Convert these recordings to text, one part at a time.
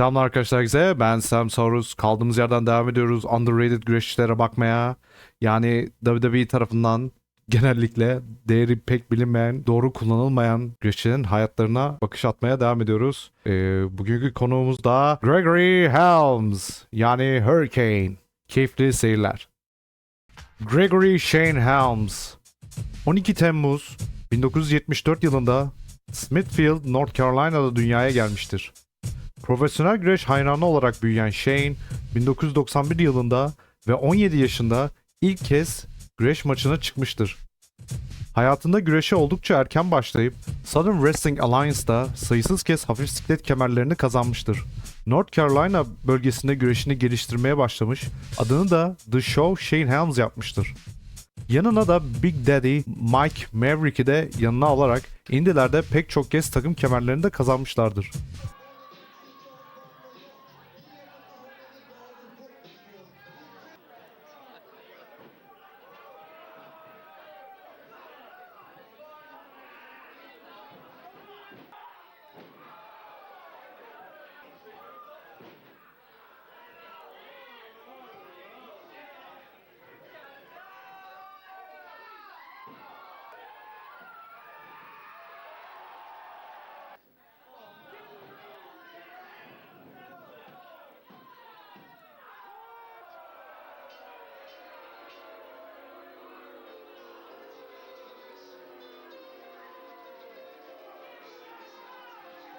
Selamlar arkadaşlar herkese. Ben Sam Saurus. Kaldığımız yerden devam ediyoruz. Underrated güreşçilere bakmaya. Yani WWE tarafından genellikle değeri pek bilinmeyen, doğru kullanılmayan güreşçilerin hayatlarına bakış atmaya devam ediyoruz. Ee, bugünkü konuğumuz da Gregory Helms. Yani Hurricane. Keyifli seyirler. Gregory Shane Helms. 12 Temmuz 1974 yılında Smithfield, North Carolina'da dünyaya gelmiştir. Profesyonel güreş hayranı olarak büyüyen Shane, 1991 yılında ve 17 yaşında ilk kez güreş maçına çıkmıştır. Hayatında güreşe oldukça erken başlayıp Southern Wrestling Alliance'da sayısız kez hafif siklet kemerlerini kazanmıştır. North Carolina bölgesinde güreşini geliştirmeye başlamış, adını da The Show Shane Helms yapmıştır. Yanına da Big Daddy Mike Maverick'i de yanına alarak Indielerde pek çok kez takım kemerlerini de kazanmışlardır.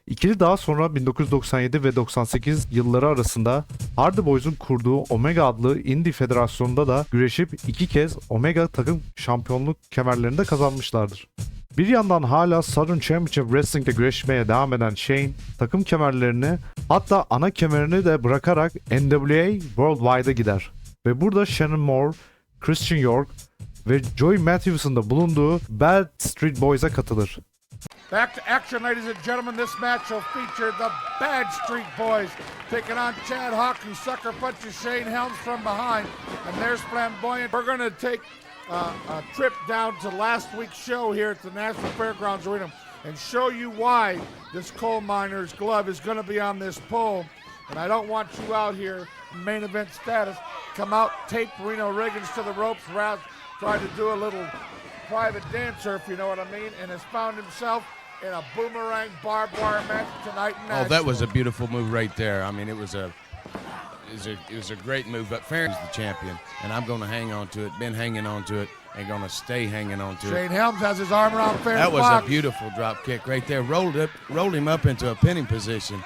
İkili daha sonra 1997 ve 98 yılları arasında Hardy Boys'un kurduğu Omega adlı indie federasyonunda da güreşip iki kez Omega takım şampiyonluk kemerlerini de kazanmışlardır. Bir yandan hala Southern Championship Wrestling'de güreşmeye devam eden Shane, takım kemerlerini hatta ana kemerini de bırakarak NWA Worldwide'a gider. Ve burada Shannon Moore, Christian York ve Joey Matthews'ın da bulunduğu Bad Street Boys'a katılır. Back to action, ladies and gentlemen. This match will feature the Bad Street Boys taking on Chad Hawk, who sucker punches Shane Helms from behind. And there's Flamboyant. We're going to take uh, a trip down to last week's show here at the National Fairgrounds Arena and show you why this coal miner's glove is going to be on this pole. And I don't want you out here main event status. Come out, tape Reno Riggins to the ropes, tried to do a little private dancer, if you know what I mean, and has found himself in a boomerang barbed wire match tonight in Oh, that was a beautiful move right there. I mean, it was a it was a, it was a great move. But Farron's the champion, and I'm going to hang on to it. Been hanging on to it, and going to stay hanging on to it. Shane Helms has his arm around Farron That was Fox. a beautiful drop kick right there. Rolled up, rolled him up into a pinning position.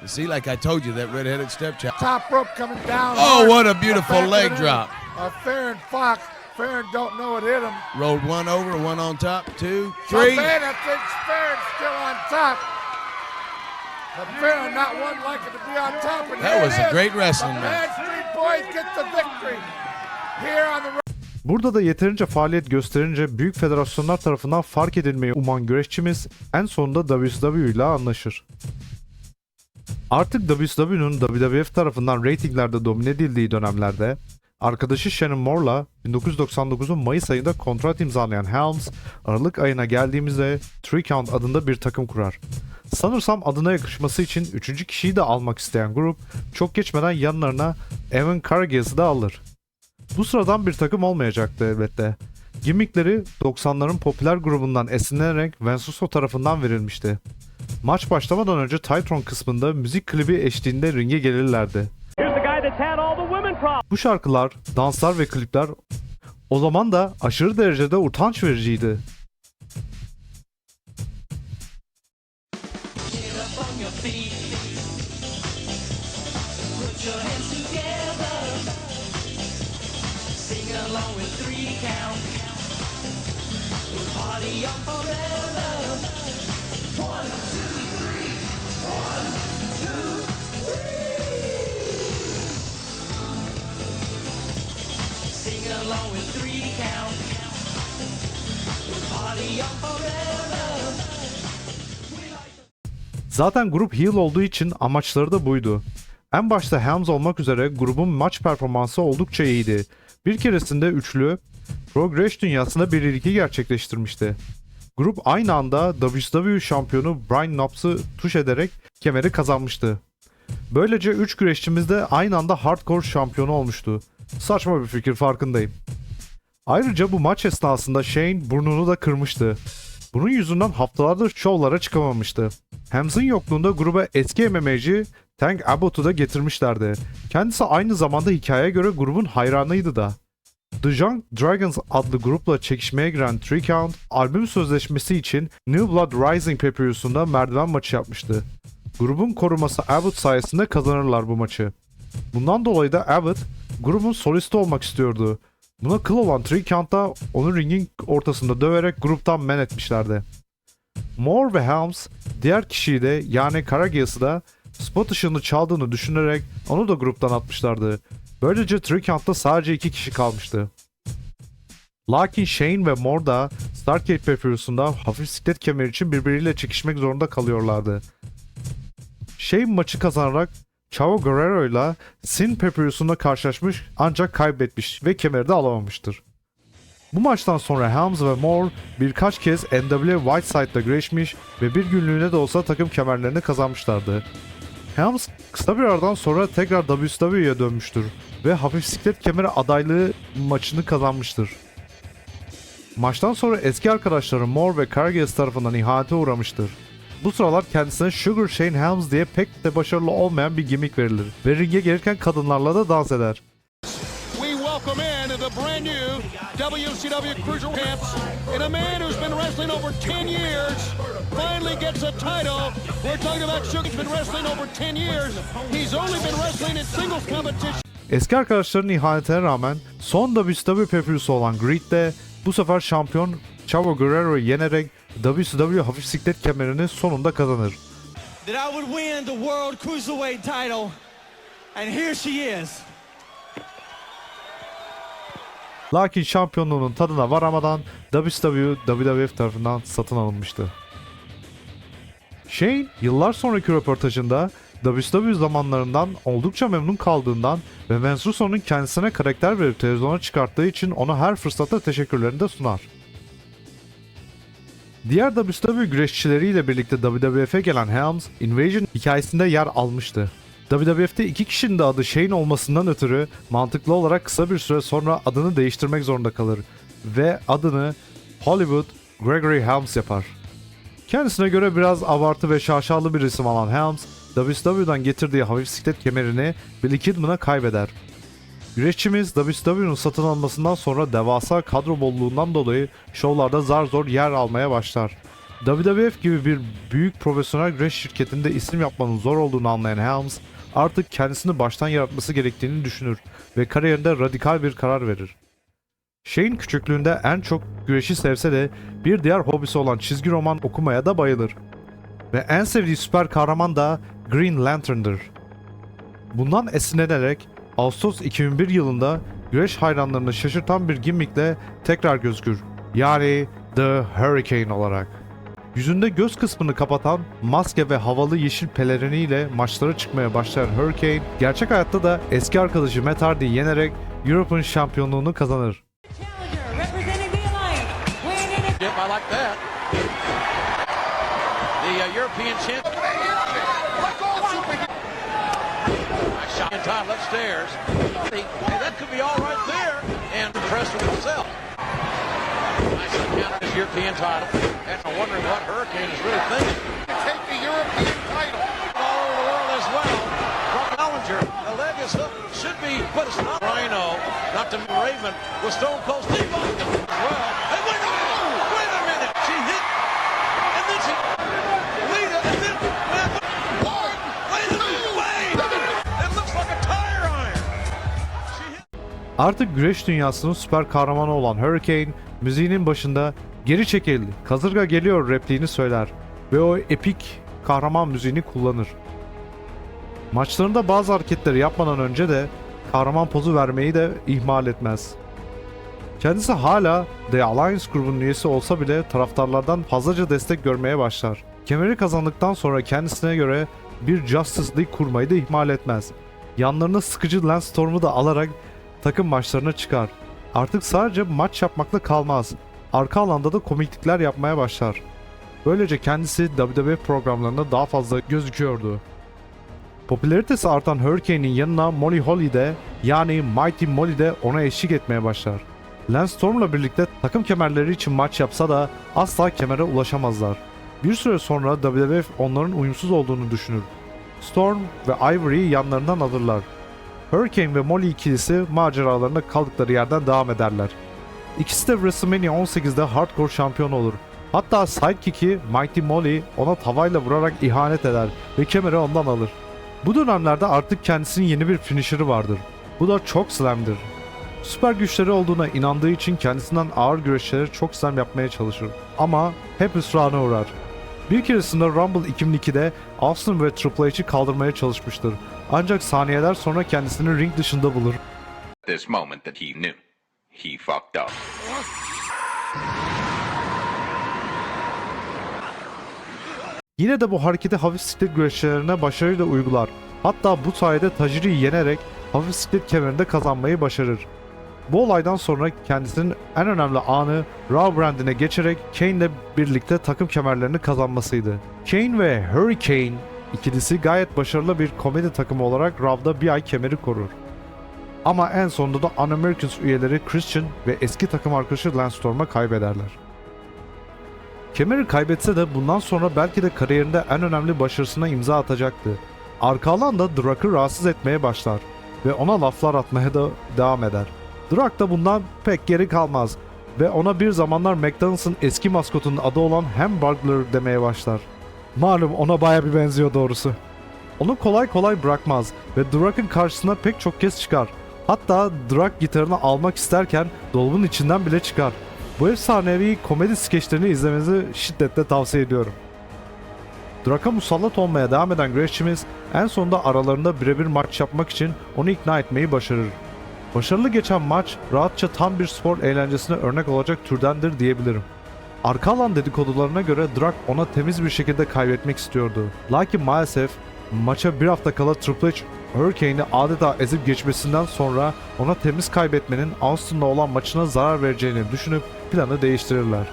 You see, like I told you, that red-headed stepchild. Top rope coming down. Oh, what a beautiful leg drop. Of Farron Fox. Farron don't know it hit him. Rolled one over, one on top, two, three. Not bad. I think Farron's still on top. But Farron not one liking to be on top. And That was a is. great wrestling the match. Street Boys get the victory here on the Burada da yeterince faaliyet gösterince büyük federasyonlar tarafından fark edilmeyi uman güreşçimiz en sonunda WCW ile anlaşır. Artık WCW'nun WWF tarafından reytinglerde domine edildiği dönemlerde arkadaşı Shannon Moore'la 1999'un Mayıs ayında kontrat imzalayan Helms, Aralık ayına geldiğimizde Three Count adında bir takım kurar. Sanırsam adına yakışması için üçüncü kişiyi de almak isteyen grup çok geçmeden yanlarına Evan Cargills'ı da alır. Bu sıradan bir takım olmayacaktı elbette. Gimmickleri 90'ların popüler grubundan esinlenerek Vensuso tarafından verilmişti. Maç başlamadan önce Titron kısmında müzik klibi eşliğinde ringe gelirlerdi. Bu şarkılar, danslar ve klipler o zaman da aşırı derecede utanç vericiydi. Zaten grup heel olduğu için amaçları da buydu. En başta Helms olmak üzere grubun maç performansı oldukça iyiydi. Bir keresinde üçlü Progress dünyasında bir ilki gerçekleştirmişti. Grup aynı anda WCW şampiyonu Brian Knobbs'ı tuş ederek kemeri kazanmıştı. Böylece 3 güreşçimiz de aynı anda hardcore şampiyonu olmuştu. Saçma bir fikir farkındayım. Ayrıca bu maç esnasında Shane burnunu da kırmıştı. Bunun yüzünden haftalardır şovlara çıkamamıştı. Hams'ın yokluğunda gruba eski MMA'ci Tank Abbott'u da getirmişlerdi. Kendisi aynı zamanda hikayeye göre grubun hayranıydı da. The Young Dragons adlı grupla çekişmeye giren Three Count, albüm sözleşmesi için New Blood Rising pay-per-view'sunda merdiven maçı yapmıştı. Grubun koruması Abbott sayesinde kazanırlar bu maçı. Bundan dolayı da Abbott grubun solisti olmak istiyordu. Buna kıl olan Three Count da onu ringin ortasında döverek gruptan men etmişlerdi. Moore ve Helms diğer kişiyi de yani Karagias'ı da spot ışığını çaldığını düşünerek onu da gruptan atmışlardı. Böylece Three Count'ta sadece iki kişi kalmıştı. Lakin Shane ve Moore da Starcade pay hafif siklet kemeri için birbiriyle çekişmek zorunda kalıyorlardı. Shane maçı kazanarak Chavo Guerrero ile Sin pay karşılaşmış ancak kaybetmiş ve kemeri de alamamıştır. Bu maçtan sonra Helms ve Moore birkaç kez NWA Whiteside'da güreşmiş ve bir günlüğüne de olsa takım kemerlerini kazanmışlardı. Helms kısa bir aradan sonra tekrar WCW'ye dönmüştür ve hafif siklet kemeri adaylığı maçını kazanmıştır. Maçtan sonra eski arkadaşları Moore ve Cargill tarafından ihanete uğramıştır. Bu sıralar kendisine Sugar Shane Helms diye pek de başarılı olmayan bir gimmick verilir ve ringe gelirken kadınlarla da dans eder. we welcome in the brand new WCW Cruiser Champs and a man who's been wrestling over 10 years finally gets a title. We're talking about Sugar's been wrestling over 10 years. He's only been wrestling in singles competition. Eski arkadaşlarının ihanetine rağmen son WCW pay olan Greed de bu sefer şampiyon Chavo Guerrero'yu yenerek WCW hafif siklet kemerini sonunda kazanır. that I would win the World Cruiserweight title. And here she is. Lakin şampiyonluğunun tadına varamadan WCW, WWF tarafından satın alınmıştı. Shane yıllar sonraki röportajında WCW zamanlarından oldukça memnun kaldığından ve Vince Russo'nun kendisine karakter verip televizyona çıkarttığı için ona her fırsatta teşekkürlerini de sunar. Diğer WCW güreşçileriyle birlikte WWF'e gelen Helms, Invasion hikayesinde yer almıştı. WWF'te iki kişinin de adı Shane olmasından ötürü mantıklı olarak kısa bir süre sonra adını değiştirmek zorunda kalır ve adını Hollywood Gregory Helms yapar. Kendisine göre biraz abartı ve şaşalı bir isim alan Helms, WCW'dan getirdiği hafif siklet kemerini Billy Kidman'a kaybeder. Güreşçimiz WCW'nun satın almasından sonra devasa kadro bolluğundan dolayı şovlarda zar zor yer almaya başlar. WWF gibi bir büyük profesyonel güreş şirketinde isim yapmanın zor olduğunu anlayan Helms artık kendisini baştan yaratması gerektiğini düşünür ve kariyerinde radikal bir karar verir. Shane küçüklüğünde en çok güreşi sevse de bir diğer hobisi olan çizgi roman okumaya da bayılır. Ve en sevdiği süper kahraman da Green Lantern'dır. Bundan esinlenerek Ağustos 2001 yılında güreş hayranlarını şaşırtan bir gimmickle tekrar gözükür. Yani The Hurricane olarak. Yüzünde göz kısmını kapatan maske ve havalı yeşil peleriniyle maçlara çıkmaya başlayan Hurricane, gerçek hayatta da eski arkadaşı Matt Hardy'yi yenerek Europe'un şampiyonluğunu kazanır. The Alliance, weighing In time upstairs. Hey, that could be all right there. And impressed with himself. Nice encounter his European title. And I'm wondering what Hurricane is really thinking. Take the European title. All over the world as well. From Ballinger, the leg is hooked. Should be, but it's not. Rhino, not to Raven, with Stone Cold Steve Austin as well. Artık güreş dünyasının süper kahramanı olan Hurricane, müziğinin başında geri çekil, kazırga geliyor repliğini söyler ve o epik kahraman müziğini kullanır. Maçlarında bazı hareketleri yapmadan önce de kahraman pozu vermeyi de ihmal etmez. Kendisi hala The Alliance grubunun üyesi olsa bile taraftarlardan fazlaca destek görmeye başlar. Kemeri kazandıktan sonra kendisine göre bir Justice League kurmayı da ihmal etmez. Yanlarına sıkıcı Lance Storm'u da alarak takım maçlarına çıkar. Artık sadece maç yapmakla kalmaz. Arka alanda da komiklikler yapmaya başlar. Böylece kendisi WWE programlarında daha fazla gözüküyordu. Popülaritesi artan Hurricane'in yanına Molly Holly de yani Mighty Molly de ona eşlik etmeye başlar. Lance Storm'la birlikte takım kemerleri için maç yapsa da asla kemere ulaşamazlar. Bir süre sonra WWF onların uyumsuz olduğunu düşünür. Storm ve Ivory'yi yanlarından alırlar. Hurricane ve Molly ikilisi maceralarına kaldıkları yerden devam ederler. İkisi de WrestleMania 18'de Hardcore şampiyon olur. Hatta sidekick'i Mighty Molly ona tavayla vurarak ihanet eder ve kemeri ondan alır. Bu dönemlerde artık kendisinin yeni bir finisher'ı vardır. Bu da çok slam'dir. Süper güçleri olduğuna inandığı için kendisinden ağır güreşleri çok slam yapmaya çalışır. Ama hep hüsrana uğrar. Bir keresinde Rumble 2002'de Austin ve Triple H'i kaldırmaya çalışmıştır. Ancak saniyeler sonra kendisini ring dışında bulur. this moment that he knew he fucked up. Yine de bu hareketi hafif siklet güreşlerine başarıyla uygular. Hatta bu sayede Tajiri'yi yenerek hafif siklet kemerinde kazanmayı başarır. Bu olaydan sonra kendisinin en önemli anı Raw brandine geçerek Kane ile birlikte takım kemerlerini kazanmasıydı. Kane ve Hurricane ikilisi gayet başarılı bir komedi takımı olarak Raw'da bir ay kemeri korur. Ama en sonunda da Un-Americans üyeleri Christian ve eski takım arkadaşı Lance Storm'a kaybederler. Kemeri kaybetse de bundan sonra belki de kariyerinde en önemli başarısına imza atacaktı. Arka alanda Drak'ı rahatsız etmeye başlar ve ona laflar atmaya da devam eder. Drak da bundan pek geri kalmaz ve ona bir zamanlar McDonald's'ın eski maskotunun adı olan Hamburglar demeye başlar. Malum ona baya bir benziyor doğrusu. Onu kolay kolay bırakmaz ve Drak'ın karşısına pek çok kez çıkar. Hatta Drak gitarını almak isterken dolabın içinden bile çıkar. Bu efsanevi komedi skeçlerini izlemenizi şiddetle tavsiye ediyorum. Drak'a musallat olmaya devam eden güreşçimiz en sonunda aralarında birebir maç yapmak için onu ikna etmeyi başarır. Başarılı geçen maç rahatça tam bir spor eğlencesine örnek olacak türdendir diyebilirim. Arka alan dedikodularına göre Drak ona temiz bir şekilde kaybetmek istiyordu. Lakin maalesef maça bir hafta kala Triple H Hurricane'i adeta ezip geçmesinden sonra ona temiz kaybetmenin Austin'la olan maçına zarar vereceğini düşünüp planı değiştirirler.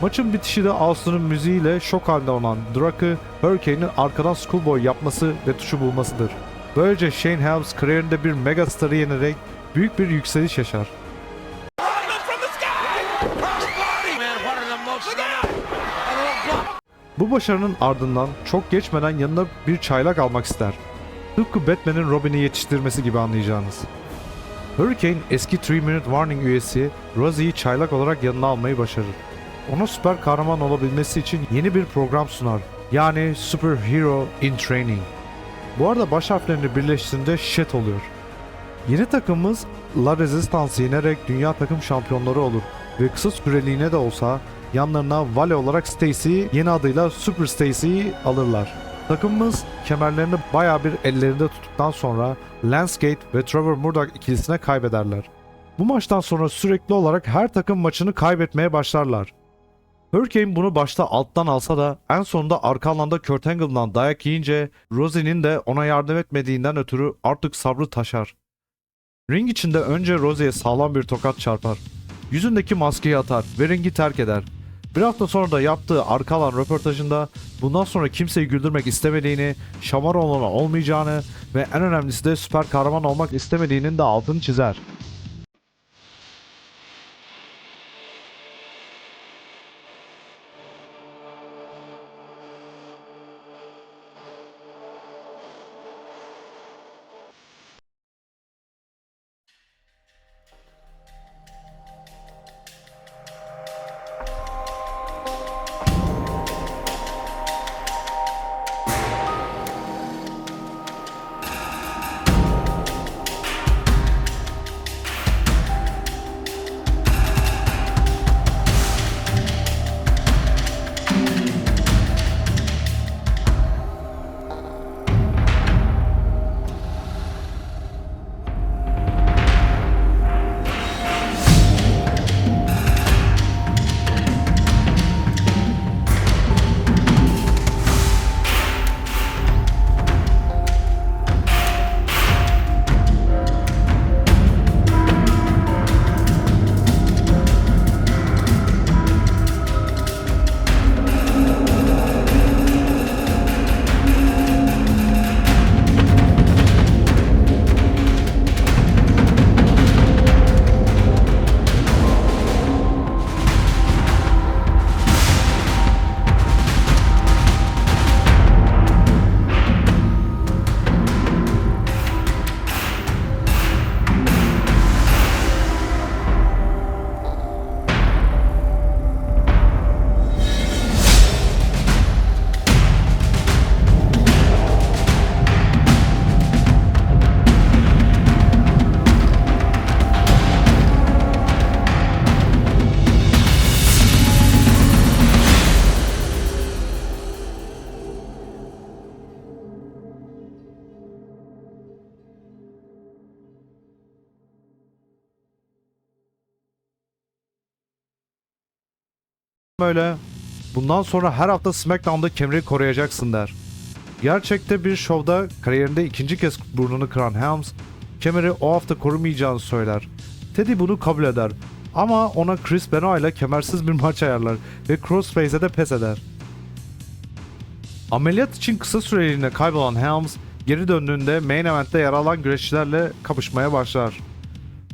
Maçın bitişi de Austin'ın müziğiyle şok halinde olan Drak'ı Hurricane'in arkadan schoolboy yapması ve tuşu bulmasıdır. Böylece Shane Helms kariyerinde bir megastarı yenerek büyük bir yükseliş yaşar. Bu başarının ardından çok geçmeden yanına bir çaylak almak ister. Tıpkı Batman'in Robin'i yetiştirmesi gibi anlayacağınız. Hurricane eski 3 Minute Warning üyesi Rosie'yi çaylak olarak yanına almayı başarır. Ona süper kahraman olabilmesi için yeni bir program sunar. Yani Superhero in Training. Bu arada baş harflerini birleştirdiğinde shit oluyor. Yeni takımımız La Resistance'ı yenerek dünya takım şampiyonları olur ve kısa süreliğine de olsa yanlarına Vale olarak Stacy'yi yeni adıyla Super Stacy'yi alırlar. Takımımız kemerlerini baya bir ellerinde tuttuktan sonra Lancegate ve Trevor Murdoch ikilisine kaybederler. Bu maçtan sonra sürekli olarak her takım maçını kaybetmeye başlarlar. Hurricane bunu başta alttan alsa da en sonunda arka alanda Kurt Angle'dan dayak yiyince Rosie'nin de ona yardım etmediğinden ötürü artık sabrı taşar. Ring içinde önce Rosie'ye sağlam bir tokat çarpar. Yüzündeki maskeyi atar ve ringi terk eder. Bir hafta sonra da yaptığı arka alan röportajında bundan sonra kimseyi güldürmek istemediğini, şamar olan olmayacağını ve en önemlisi de süper kahraman olmak istemediğinin de altını çizer. Böyle bundan sonra her hafta SmackDown'da kemeri koruyacaksın der. Gerçekte bir şovda kariyerinde ikinci kez burnunu kıran Helms, kemeri o hafta korumayacağını söyler. Teddy bunu kabul eder ama ona Chris Benoit ile kemersiz bir maç ayarlar ve Crossface'e de pes eder. Ameliyat için kısa süreliğine kaybolan Helms, geri döndüğünde main event'te yer alan güreşçilerle kapışmaya başlar.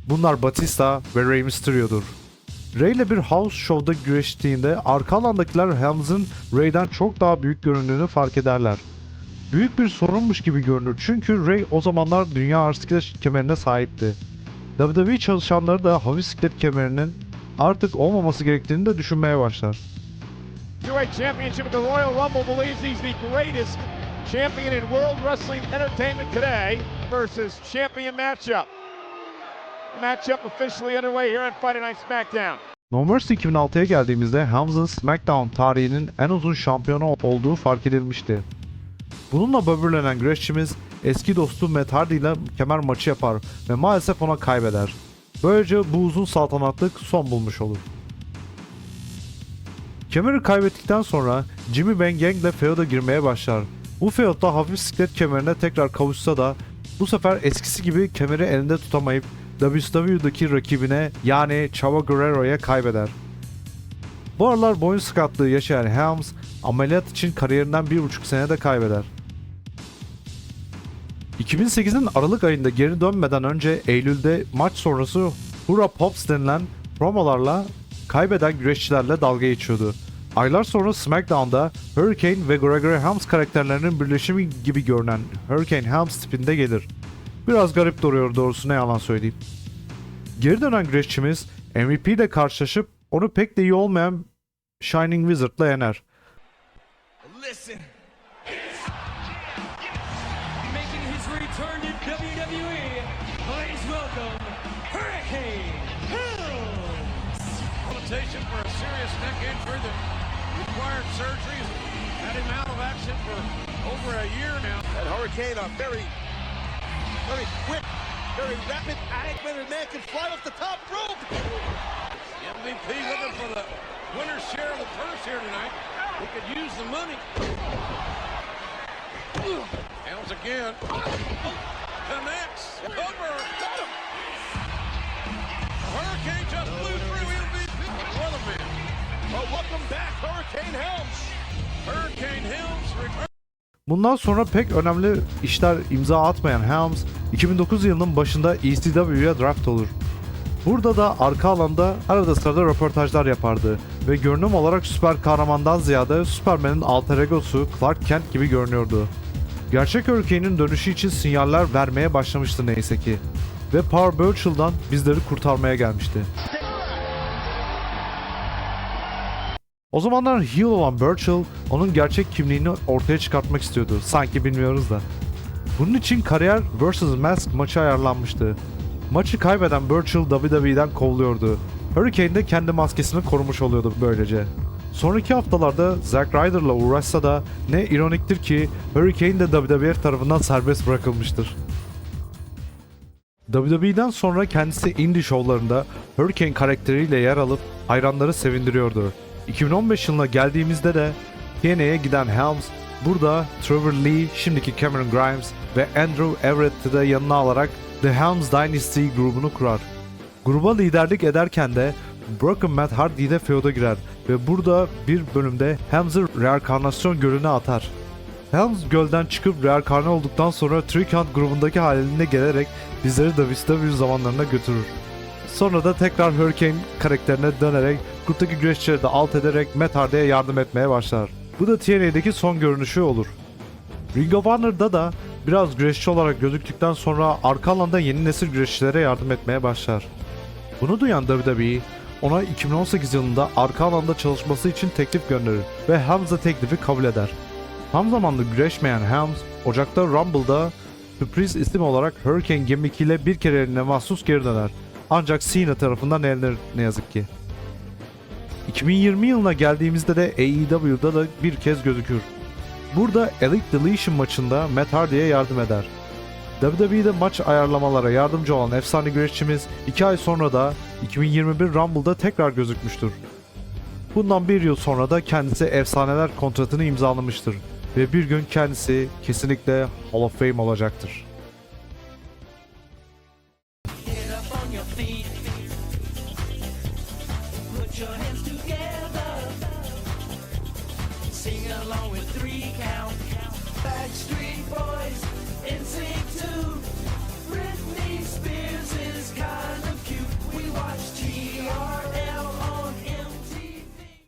Bunlar Batista ve Rey Mysterio'dur. Rey ile bir house show'da güreştiğinde arka alandakiler Helms'ın Rey'den çok daha büyük göründüğünü fark ederler. Büyük bir sorunmuş gibi görünür çünkü Rey o zamanlar dünya ağır siklet kemerine sahipti. WWE çalışanları da hafif siklet kemerinin artık olmaması gerektiğini de düşünmeye başlar. Champion in World Wrestling Entertainment today versus champion matchup. Matchup officially underway here on Friday Night SmackDown. No Mercy 2006'ya geldiğimizde Helms'ın SmackDown tarihinin en uzun şampiyonu olduğu fark edilmişti. Bununla böbürlenen güreşçimiz eski dostu Matt Hardy ile kemer maçı yapar ve maalesef ona kaybeder. Böylece bu uzun saltanatlık son bulmuş olur. Kemeri kaybettikten sonra Jimmy Van Gang ile feud'a girmeye başlar. Bu feud'da hafif siklet kemerine tekrar kavuşsa da bu sefer eskisi gibi kemeri elinde tutamayıp WCW'daki rakibine yani Chavo Guerrero'ya kaybeder. Bu aralar boyun sakatlığı yaşayan Helms ameliyat için kariyerinden bir buçuk senede kaybeder. 2008'in Aralık ayında geri dönmeden önce Eylül'de maç sonrası Hura Pops denilen promolarla kaybeden güreşçilerle dalga geçiyordu. Aylar sonra SmackDown'da Hurricane ve Gregory Helms karakterlerinin birleşimi gibi görünen Hurricane Helms tipinde gelir. Biraz garip duruyor doğrusu ne yalan söyleyeyim. Geri dönen güreşçimiz MVP ile karşılaşıp onu pek de iyi olmayan Shining Wizard'la yener. Listen. Making his return to WWE, please welcome Hurricane Helms. Rehabilitation for a serious neck injury that required surgery. Had him out of action for over a year now. That Hurricane, a very, very quick, very rapid agmented man can fly off the top rope. MVP looking for the winner's share of the purse here tonight. He could use the money. Helms again. Connects. Cover. Got him. Hurricane just blew through MVP. Weatherman. Oh, welcome back, Hurricane Helms. Hurricane Helms returns. Bundan sonra pek önemli işler imza atmayan Helms, 2009 yılının başında ECW'ye draft olur. Burada da arka alanda arada sırada röportajlar yapardı ve görünüm olarak süper kahramandan ziyade Superman'in alter egosu Clark Kent gibi görünüyordu. Gerçek Hurricane'in dönüşü için sinyaller vermeye başlamıştı neyse ki. Ve Power Burchill'dan bizleri kurtarmaya gelmişti. O zamanlar heel olan Burchill onun gerçek kimliğini ortaya çıkartmak istiyordu. Sanki bilmiyoruz da. Bunun için kariyer vs. Mask maçı ayarlanmıştı. Maçı kaybeden Burchill WWE'den kovuluyordu. Hurricane de kendi maskesini korumuş oluyordu böylece. Sonraki haftalarda Zack Ryder'la uğraşsa da ne ironiktir ki Hurricane de WWE tarafından serbest bırakılmıştır. WWE'den sonra kendisi indie şovlarında Hurricane karakteriyle yer alıp hayranları sevindiriyordu. 2015 yılına geldiğimizde de TNA'ya giden Helms burada Trevor Lee, şimdiki Cameron Grimes ve Andrew Everett'i de yanına alarak The Helms Dynasty grubunu kurar. Gruba liderlik ederken de Broken Matt Hardy de feud'a girer ve burada bir bölümde Helms'ı reenkarnasyon gölüne atar. Helms gölden çıkıp reenkarne olduktan sonra Tricant grubundaki haline gelerek bizleri WCW zamanlarına götürür. Sonra da tekrar Hurricane karakterine dönerek gruptaki güreşçileri de alt ederek Matt Hardy'ye yardım etmeye başlar. Bu da TNA'deki son görünüşü olur. Ring of Honor'da da biraz güreşçi olarak gözüktükten sonra arka alanda yeni nesil güreşçilere yardım etmeye başlar. Bunu duyan WWE ona 2018 yılında arka alanda çalışması için teklif gönderir ve de teklifi kabul eder. Tam zamanlı güreşmeyen Helms, Ocak'ta Rumble'da sürpriz isim olarak Hurricane gimmick bir kereliğine mahsus geri döner. Ancak Cena tarafından elenir ne yazık ki. 2020 yılına geldiğimizde de AEW'da da bir kez gözükür. Burada Elite Deletion maçında Matt Hardy'ye yardım eder. WWE'de maç ayarlamalara yardımcı olan efsane güreşçimiz 2 ay sonra da 2021 Rumble'da tekrar gözükmüştür. Bundan bir yıl sonra da kendisi efsaneler kontratını imzalamıştır. Ve bir gün kendisi kesinlikle Hall of Fame olacaktır.